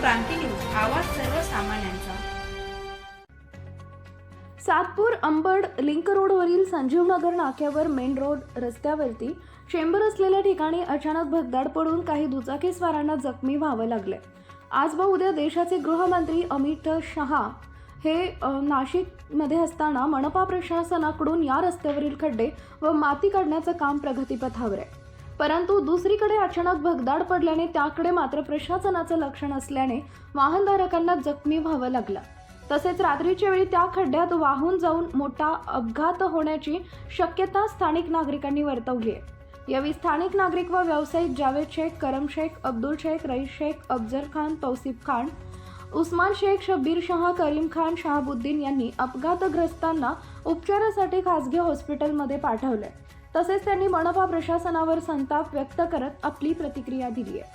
क्रांती news आवाज सर्वसामान्यांचा. Satpur Ambad link रोडवरील संजीवनगर नाक्यावर मेन रोड रस्त्यावरती चेंबर असलेल्या ठिकाणी अचानक भगदाड पडून काही दुचाकीस्वारांना जखमी व्हावं लागले. आज व उद्या देशाचे गृहमंत्री अमित शहा हे नाशिकमध्ये असताना मनपा प्रशासनाकडून या रस्त्यावरील खड्डे व माती काढण्याचं काम प्रगतीपथावर आहे. परंतु दुसरीकडे अचानक भगदाड पडल्याने त्याकडे मात्र प्रशासनाचं लक्ष नसल्याने वाहनधारकांना जखमी व्हावं लागलं. तसेच रात्रीच्या वेळी त्या खड्ड्यात वाहून जाऊन मोठा अपघात होण्याची शक्यता स्थानिक नागरिकांनी वर्तवली आहे. यावेळी स्थानिक नागरिक व व्यावसायिक जावेद शेख करम शेख अब्दुल शेख रईस शेख अफजर खान तौसिफ खान उस्मान शेख शब्बीर शहा करीम खान शहाबुद्दीन यांनी अपघातग्रस्तांना उपचारासाठी खासगी हॉस्पिटलमध्ये पाठवले तसेच त्यांनी मनपा प्रशासनावर संताप व्यक्त करत आपली प्रतिक्रिया दिली आहे.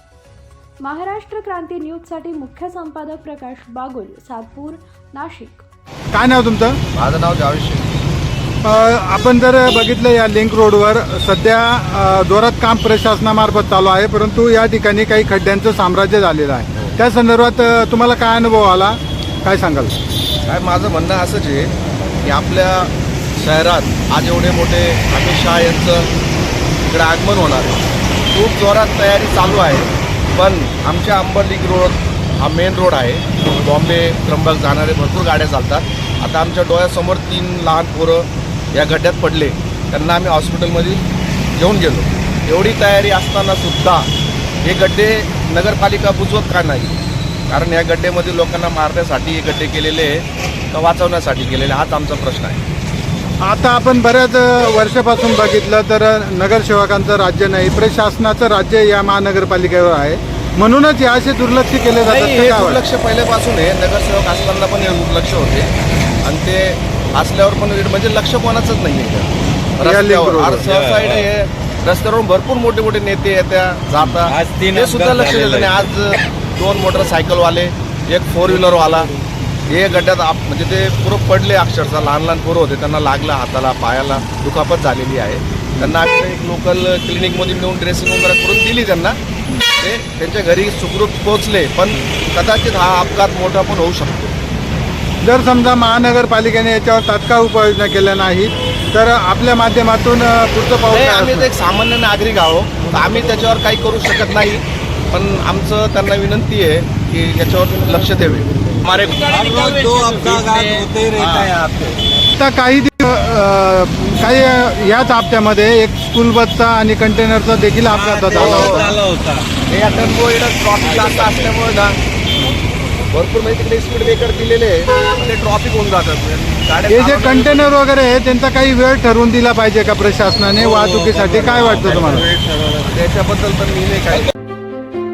महाराष्ट्र क्रांती न्यूजसाठी मुख्य संपादक प्रकाश बागुल सातपूर नाशिक. काय नाव तुमचं? माझं नाव जावेद शेख. अ, आपण जर बघितलं या लिंक रोडवर सध्या अ, जोरात काम प्रशासनामार्फत चालू आहे परंतु या ठिकाणी काही खड्ड्यांचं साम्राज्य झालेलं आहे. त्या संदर्भात अ, तुम्हाला काय अनुभव आला? काय सांगाल? काय माझं म्हणणं असंच आहे की आपल्या शहरात आज एवढे मोठे अमित शहा यांचं इकडे आगमन होणार. आहे खूप जोरात तयारी चालू आहे पण आमच्या अंबरलिंग रोड हा मेन रोड आहे. बॉम्बे त्र्यंबक जाणारे भरपूर गाड्या चालतात. आता आमच्या डोळ्यासमोर तीन लहान पोरं या गड्ड्यात पडले. त्यांना आम्ही हॉस्पिटलमध्ये घेऊन गेलो. एवढी तयारी असताना सुद्धा हे गड्डे नगरपालिका बुजवत का नाही? कारण या गड्डेमध्ये लोकांना मारण्यासाठी हे गड्डे केलेले आहे का वाचवण्यासाठी केलेले हाच आमचा प्रश्न आहे. आता आपण बऱ्याच वर्षापासून बघितलं तर नगरसेवकांचं राज्य नाही प्रशासनाचं राज्य या महानगरपालिकेवर आहे. म्हणूनच हे असे दुर्लक्ष केले जातात हे? दुर्लक्ष पहिल्यापासून आहे. नगरसेवक असताना पण हे दुर्लक्ष होते. आणि ते असल्यावर पण म्हणजे लक्ष कोणाचंच नाही आहे. हे रस्त्यावरून भरपूर मोठे मोठे नेते येत्या तीन ते सुद्धा लक्ष देत झालेले नाही. आज दोन मोटरसायकलवाले एक फोर व्हीलरवाला हे गड्ड्यात आप म्हणजे ते पुरं पडले अक्षरशः. लहान लहान पोरं होते. त्यांना लागलं हाताला पायाला. दुखापत झालेली आहे. त्यांना आम्ही एक लोकल क्लिनिकमध्ये नेऊन ड्रेसिंग वगैरे करून दिली त्यांना. ते त्यांच्या घरी सुखरूप पोहोचले. पण कदाचित हा अपघात मोठा पण होऊ शकतो. जर समजा महानगरपालिकेने याच्यावर तात्काळ उपाययोजना केल्या नाहीत तर आपल्या माध्यमातून पुढचं पाऊल आम्ही? एक सामान्य नागरिक आहोत. आम्ही त्याच्यावर काही करू शकत नाही. पण आमचं त्यांना विनंती आहे की याच्यावर लक्ष द्यावे हमारे ही. है आता काही दिव- अ, काही याच हप्त्यामध्ये एक स्कूल बसचा आणि कंटेनरचा देखील अपघात झाला होता. झाला होता. हे आता ट्रॉफिक जास्त असल्यामुळे ना भरपूर म्हणजे तिकडे स्पीड ब्रेकर दिलेले आहे ते ट्रॉफिक होऊन जातात. गाड्या हे जे कंटेनर वगैरे आहे त्यांचा काही वेळ ठरवून दिला पाहिजे का प्रशासनाने? वाहतुकीसाठी काय वाटतं तुम्हाला? त्याच्याबद्दल तर मी नाही काय